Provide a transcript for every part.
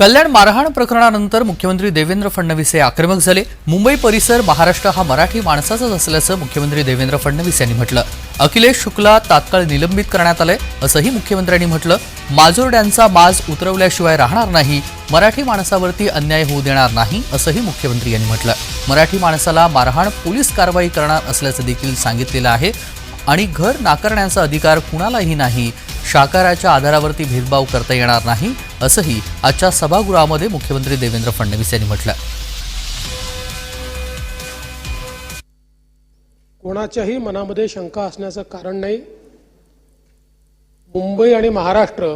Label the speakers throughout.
Speaker 1: कल्याण मारहाण प्रकरणानंतर मुख्यमंत्री देवेंद्र फडणवीस हे आक्रमक झाले. मुंबई परिसर महाराष्ट्र हा मराठी माणसाचाच असल्याचं मुख्यमंत्री देवेंद्र फडणवीस यांनी म्हटलं. अखिलेश शुक्ला तात्काळ निलंबित करण्यात आलंय असंही मुख्यमंत्र्यांनी म्हटलं. माजोरड्यांचा माज उतरवल्याशिवाय राहणार नाही मराठी माणसावरती अन्याय होऊ देणार नाही असंही मुख्यमंत्री यांनी म्हटलं. मराठी माणसाला मारहाण पोलीस कारवाई करणार असल्याचं देखील सांगितलेलं आहे आणि घर नाकारण्याचा अधिकार कुणालाही नाही शाकाराच्या आधारावरती भेदभाव करता येणार नाही असंही आजच्या सभागृहामध्ये मुख्यमंत्री देवेंद्र फडणवीस यांनी म्हटलं
Speaker 2: कोणाच्याही मनामध्ये शंका असण्याचं कारण नाही. मुंबई आणि महाराष्ट्र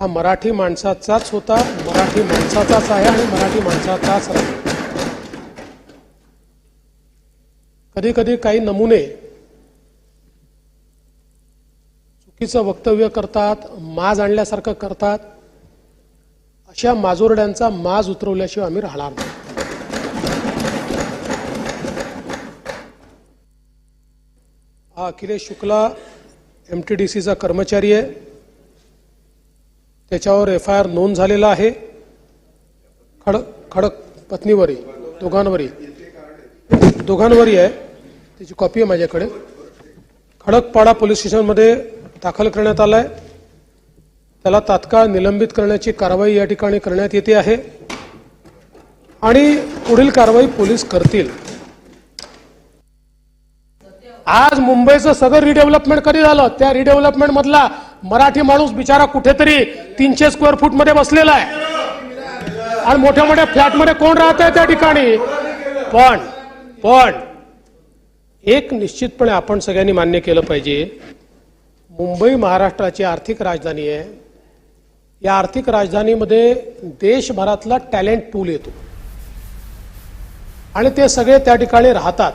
Speaker 2: हा मराठी माणसाचाच होता मराठी माणसाचाच आहे आणि मराठी माणसाचाच राहील. कधी कधी काही नमुने चुकीचं वक्तव्य करतात माज आणल्यासारखं करतात अशा माजोरड्यांचा माज उतरवल्याशिवाय आम्ही राहणार नाही. हा Akhilesh Shukla M T D सीचा कर्मचारी आहे. त्याच्यावर एफ आय आर नोंद झालेला आहे. खडक खडक पत्नीवरी दोघांवरी. दोघांवरी आहे. त्याची कॉपी आहे माझ्याकडे. खडकपाडा पोलीस स्टेशनमध्ये दाखल करण्यात आला आहे त्याला तात्काळ निलंबित करण्याची कारवाई या ठिकाणी करण्यात येते आहे. आणि पुढील कारवाई पोलीस करतील. आज मुंबईचं सगळं रिडेव्हलपमेंट कधी झालं? त्या रिडेव्हलपमेंट मधला मराठी माणूस बिचारा कुठेतरी तीनशे स्क्वेअर फूटमध्ये बसलेला आहे. आणि मोठ्या मोठ्या फ्लॅटमध्ये कोण राहत आहे त्या ठिकाणी? पण पण एक निश्चितपणे आपण सगळ्यांनी मान्य केलं पाहिजे. मुंबई महाराष्ट्राची आर्थिक राजधानी आहे. या आर्थिक राजधानीमध्ये देशभरातला टॅलेंट पूल येतो. आणि ते सगळे त्या ठिकाणी राहतात.